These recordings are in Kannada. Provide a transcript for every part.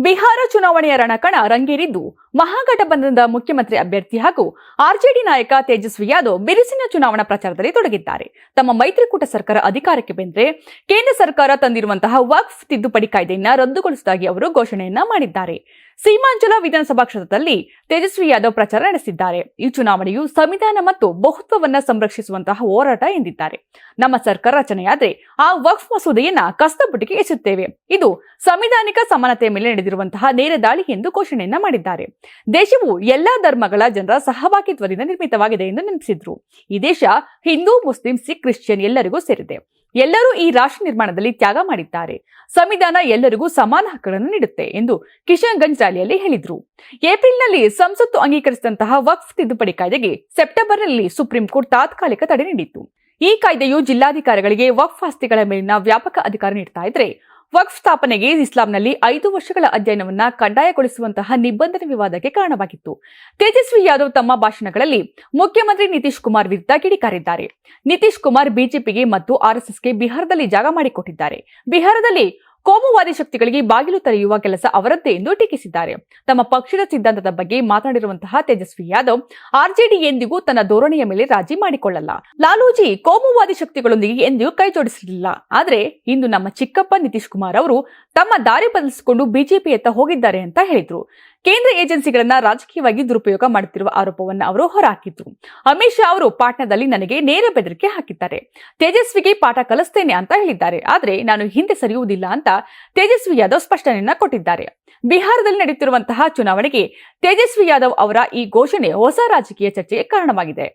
ಬಿಹಾರ ಚುನಾವಣೆಯ ರಣಕಣ ರಂಗೇರಿದ್ದು ಮಹಾಗಠಬಂಧನದ ಮುಖ್ಯಮಂತ್ರಿ ಅಭ್ಯರ್ಥಿ ಹಾಗೂ ಆರ್ಜೆಡಿ ನಾಯಕ ತೇಜಸ್ವಿ ಯಾದವ್ ಬಿರುಸಿನ ಚುನಾವಣಾ ಪ್ರಚಾರದಲ್ಲಿ ತೊಡಗಿದ್ದಾರೆ. ತಮ್ಮ ಮೈತ್ರಿಕೂಟ ಸರ್ಕಾರ ಅಧಿಕಾರಕ್ಕೆ ಬೆಂದರೆ ಕೇಂದ್ರ ಸರ್ಕಾರ ತಂದಿರುವಂತಹ ವಕ್ಫ್ ತಿದ್ದುಪಡಿ ಕಾಯ್ದೆಯನ್ನ ರದ್ದುಗೊಳಿಸುವುದಾಗಿ ಅವರು ಘೋಷಣೆಯನ್ನ ಮಾಡಿದ್ದಾರೆ. ಸೀಮಾಂಚಲ ವಿಧಾನಸಭಾ ಕ್ಷೇತ್ರದಲ್ಲಿ ತೇಜಸ್ವಿ ಯಾದವ್ ಪ್ರಚಾರ ನಡೆಸಿದ್ದಾರೆ. ಈ ಚುನಾವಣೆಯು ಸಂವಿಧಾನ ಮತ್ತು ಬಹುತ್ವವನ್ನ ಸಂರಕ್ಷಿಸುವಂತಹ ಹೋರಾಟ ಎಂದಿದ್ದಾರೆ. ನಮ್ಮ ಸರ್ಕಾರ ರಚನೆಯಾದ್ರೆ ಆ ವಕ್ಫ್ ಮಸೂದೆಯನ್ನ ಕಸ್ತಪುಟಿಗೆ ಎಸೆಯುತ್ತೇವೆ. ಇದು ಸಂವಿಧಾನಿಕ ಸಮಾನತೆಯ ಮೇಲೆ ನಡೆದಿರುವಂತಹ ನೇರ ದಾಳಿ ಎಂದು ಘೋಷಣೆಯನ್ನ ಮಾಡಿದ್ದಾರೆ. ದೇಶವು ಎಲ್ಲಾ ಧರ್ಮಗಳ ಜನರ ಸಹಭಾಗಿತ್ವದಿಂದ ನಿರ್ಮಿತವಾಗಿದೆ ಎಂದು ನೆನಪಿಸಿದ್ರು. ಈ ದೇಶ ಹಿಂದೂ, ಮುಸ್ಲಿಂ, ಸಿಖ್, ಕ್ರಿಶ್ಚಿಯನ್ ಎಲ್ಲರಿಗೂ ಸೇರಿದೆ. ಎಲ್ಲರೂ ಈ ರಾಷ್ಟ್ರ ನಿರ್ಮಾಣದಲ್ಲಿ ತ್ಯಾಗ ಮಾಡಿದ್ದಾರೆ. ಸಂವಿಧಾನ ಎಲ್ಲರಿಗೂ ಸಮಾನ ಹಕ್ಕುಗಳನ್ನು ನೀಡುತ್ತೆ ಎಂದು ಕಿಶನ್ಗಂಜ್ ರ್ಯಾಲಿಯಲ್ಲಿ ಹೇಳಿದ್ರು. ಏಪ್ರಿಲ್ನಲ್ಲಿ ಸಂಸತ್ತು ಅಂಗೀಕರಿಸಿದಂತಹ ವಕ್ಫ್ ತಿದ್ದುಪಡಿ ಕಾಯ್ದೆಗೆ ಸೆಪ್ಟೆಂಬರ್ನಲ್ಲಿ ಸುಪ್ರೀಂ ಕೋರ್ಟ್ ತಾತ್ಕಾಲಿಕ ತಡೆ ನೀಡಿತ್ತು. ಈ ಕಾಯ್ದೆಯು ಜಿಲ್ಲಾಧಿಕಾರಿಗಳಿಗೆ ವಕ್ಫ್ ಆಸ್ತಿಗಳ ಮೇಲಿನ ವ್ಯಾಪಕ ಅಧಿಕಾರ ನೀಡ್ತಾ ಇದ್ರೆ ವಕ್ಫ್ ಸ್ಥಾಪನೆಗೆ ಇಸ್ಲಾಂನಲ್ಲಿ ಐದು ವರ್ಷಗಳ ಅಧ್ಯಯನವನ್ನ ಕಡ್ಡಾಯಗೊಳಿಸುವಂತಹ ನಿಬಂಧನೆ ವಿವಾದಕ್ಕೆ ಕಾರಣವಾಗಿತ್ತು. ತೇಜಸ್ವಿ ಯಾದವ್ ತಮ್ಮ ಭಾಷಣಗಳಲ್ಲಿ ಮುಖ್ಯಮಂತ್ರಿ ನಿತೀಶ್ ಕುಮಾರ್ ವಿರುದ್ಧ ಕಿಡಿಕಾರಿದ್ದಾರೆ. ನಿತೀಶ್ ಕುಮಾರ್ ಬಿಜೆಪಿಗೆ ಮತ್ತು ಆರ್ಎಸ್ಎಸ್ಗೆ ಬಿಹಾರದಲ್ಲಿ ಜಾಗ ಮಾಡಿಕೊಟ್ಟಿದ್ದಾರೆ. ಬಿಹಾರದಲ್ಲಿ ಕೋಮುವಾದಿ ಶಕ್ತಿಗಳಿಗೆ ಬಾಗಿಲು ತೆರೆಯುವ ಕೆಲಸ ಅವರದ್ದೇ ಎಂದು ಟೀಕಿಸಿದ್ದಾರೆ. ತಮ್ಮ ಪಕ್ಷದ ಸಿದ್ಧಾಂತದ ಬಗ್ಗೆ ಮಾತನಾಡಿರುವಂತಹ ತೇಜಸ್ವಿ ಯಾದವ್, ಆರ್ಜೆಡಿ ಎಂದಿಗೂ ತನ್ನ ಧೋರಣೆಯ ಮೇಲೆ ರಾಜಿ ಮಾಡಿಕೊಳ್ಳಲ್ಲ. ಲಾಲೂಜಿ ಕೋಮುವಾದಿ ಶಕ್ತಿಗಳೊಂದಿಗೆ ಎಂದಿಗೂ ಕೈ ಆದರೆ ಆದ್ರೆ ಇಂದು ನಮ್ಮ ಚಿಕ್ಕಪ್ಪ ನಿತೀಶ್ ಕುಮಾರ್ ಅವರು ತಮ್ಮ ದಾರಿ ಬದಲಿಸಿಕೊಂಡು ಬಿಜೆಪಿಯತ್ತ ಹೋಗಿದ್ದಾರೆ ಅಂತ ಹೇಳಿದ್ರು. ಕೇಂದ್ರ ಏಜೆನ್ಸಿಗಳನ್ನ ರಾಜಕೀಯವಾಗಿ ದುರುಪಯೋಗ ಮಾಡುತ್ತಿರುವ ಆರೋಪವನ್ನು ಅವರು ಹೊರಹಾಕಿದ್ರು. ಅಮಿತ್ ಶಾ ಅವರು ಪಾಟ್ನಾದಲ್ಲಿ ನನಗೆ ನೇರ ಬೆದರಿಕೆ ಹಾಕಿದ್ದಾರೆ. ತೇಜಸ್ವಿಗೆ ಪಾಠ ಕಲಿಸ್ತೇನೆ ಅಂತ ಹೇಳಿದ್ದಾರೆ. ಆದರೆ ನಾನು ಹಿಂದೆ ಸರಿಯುವುದಿಲ್ಲ ಅಂತ ತೇಜಸ್ವಿ ಯಾದವ್ ಸ್ಪಷ್ಟನೆಯನ್ನ ಕೊಟ್ಟಿದ್ದಾರೆ. ಬಿಹಾರದಲ್ಲಿ ನಡೆಯುತ್ತಿರುವಂತಹ ಚುನಾವಣೆಗೆ ತೇಜಸ್ವಿ ಯಾದವ್ ಅವರ ಈ ಘೋಷಣೆ ಹೊಸ ರಾಜಕೀಯ ಚರ್ಚೆಗೆ ಕಾರಣವಾಗಿದೆ.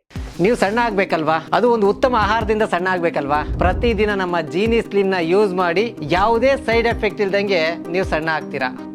ನೀವು ಸಣ್ಣ ಆಗ್ಬೇಕಲ್ವಾ? ಅದು ಒಂದು ಉತ್ತಮ ಆಹಾರದಿಂದ ಸಣ್ಣ ಆಗ್ಬೇಕಲ್ವಾ? ಪ್ರತಿದಿನ ನಮ್ಮ ಜೀನಿ ಸ್ಲಿಮ್ನ ಯೂಸ್ ಮಾಡಿ ಯಾವುದೇ ಸೈಡ್ ಎಫೆಕ್ಟ್ ಇಲ್ದಂಗೆ ನೀವು ಸಣ್ಣ ಆಗ್ತೀರಾ?